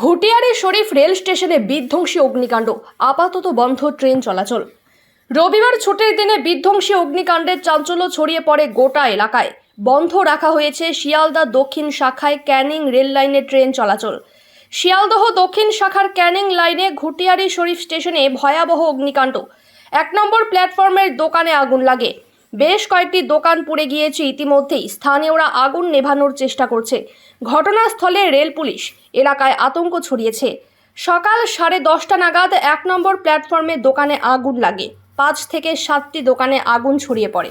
ঘুটিয়ারি শরীফ rail স্টেশনে বিধ্বংসী অগ্নিকাণ্ড। আপাতত বন্ধ ট্রেন চলাচল। রবিবার ছুটির দিনে বিধ্বংসী অগ্নিকাণ্ডের চাঞ্চল্য ছড়িয়ে পড়ে গোটা এলাকায়। বন্ধ রাখা হয়েছে শিয়ালদা দক্ষিণ শাখায় ক্যানিং রেল লাইনে ট্রেন চলাচল। শিয়ালদহ দক্ষিণ শাখার ক্যানিং লাইনে ঘুটিয়ারি শরীফ স্টেশনে ভয়াবহ অগ্নিকাণ্ড। এক নম্বর প্ল্যাটফর্মের দোকানে আগুন লাগে। বেশ কয়েকটি দোকান পুড়ে গিয়েছে ইতিমধ্যেই। স্থানীয়রা আগুন নেভানোর চেষ্টা করছে। ঘটনাস্থলে রেল পুলিশ এলাকায় আতঙ্ক ছড়িয়েছে। সকাল সাড়ে দশটা নাগাদ এক নম্বর প্ল্যাটফর্মে দোকানে আগুন লাগে। পাঁচ থেকে সাতটি দোকানে আগুন ছড়িয়ে পড়ে।